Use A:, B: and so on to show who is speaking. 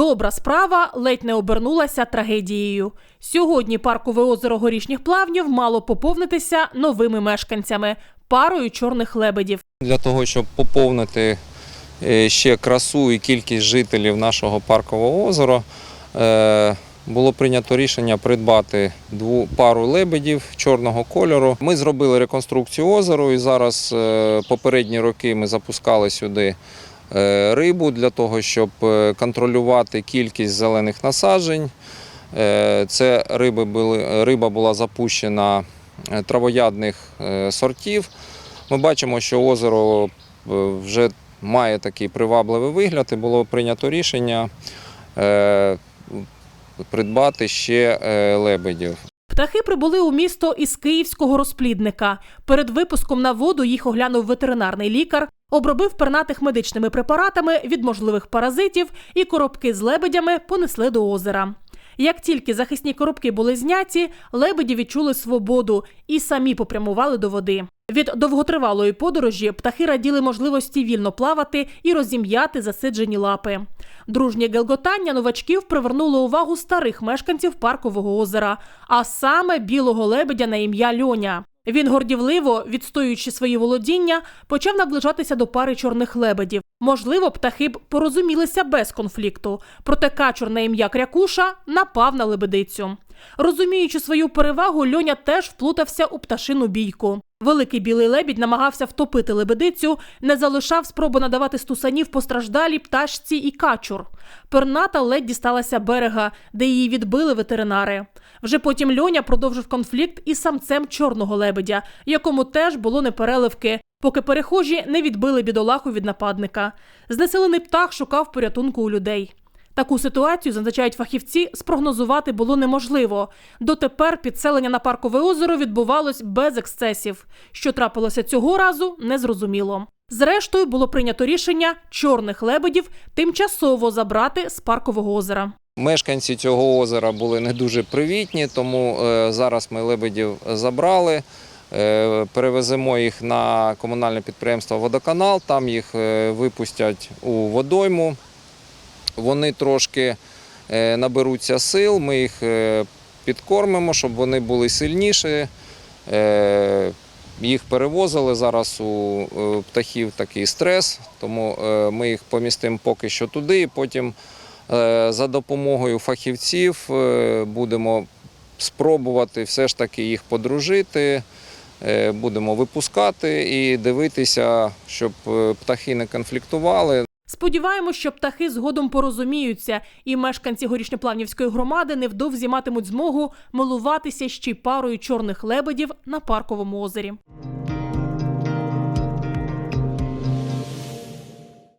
A: Добра справа ледь не обернулася трагедією. Сьогодні паркове озеро горішніх плавнів мало поповнитися новими мешканцями парою чорних лебедів.
B: Для того, щоб поповнити е, ще красу і кількість жителів нашого паркового озера, е, було прийнято рішення придбати дву пару лебедів чорного кольору. Ми зробили реконструкцію озера і зараз е, попередні роки ми запускали сюди рибу для того, щоб е, контролювати кількість зелених насаджень. Е, Це риби були, риба була запущена е, травоядних е, сортів. Ми бачимо, що озеро е, вже має такий привабливий вигляд, і було прийнято рішення е, придбати ще е, лебедів.
A: Птахи прибули у місто із київського розплідника. Перед випуском на воду їх оглянув ветеринарний лікар, обробив пернатих медичними препаратами від можливих паразитів, і коробки з лебедями понесли до озера. Як тільки захисні коробки були зняті, лебеді відчули свободу і самі попрямували до води. Від довготривалої подорожі птахи раділи можливості вільно плавати і розім'яти засиджені лапи. Дружнє гелготання новачків привернуло увагу старих мешканців паркового озера, а саме білого лебедя на ім'я Льоня. Він гордівливо, відстоюючи свої володіння, почав наближатися до пари чорних лебедів. Можливо, птахи б порозумілися без конфлікту, проте качур на ім'я Крякуша напав на лебедицю. Розуміючи свою перевагу, Льоня теж вплутався у пташину бійку. Великий білий лебідь намагався втопити лебедицю, не залишав спроби надавати стусанів постраждалій пташці і качур. Перната ледь дісталася берега, де її відбили ветеринари. Вже потім Льоня продовжив конфлікт із самцем чорного лебедя, якому теж було непереливки, поки перехожі не відбили бідолаху від нападника. Знеселений птах шукав порятунку у людей. Таку ситуацію, зазначають фахівці, спрогнозувати було неможливо. Дотепер підселення на паркове озеро відбувалось без ексцесів. Що трапилося цього разу, незрозуміло. Зрештою, було прийнято рішення чорних лебедів тимчасово забрати з паркового озера.
B: Мешканці цього озера були не дуже привітні, тому е, зараз ми лебедів забрали. Е, Перевеземо їх на комунальне підприємство Водоканал, там їх е, випустять у водойму. Вони трошки е, наберуться сил, ми їх е, підкормимо, щоб вони були сильніші. Е, Їх перевозили зараз у птахів такий стрес, тому ми їх помістимо поки що туди. І потім за допомогою фахівців будемо спробувати все ж таки їх подружити. Будемо випускати і дивитися, щоб птахи не конфліктували.
A: Сподіваємось, що птахи згодом порозуміються, і мешканці горішньоплавнівської громади невдовзі матимуть змогу милуватися ще й парою чорних лебедів на парковому озері.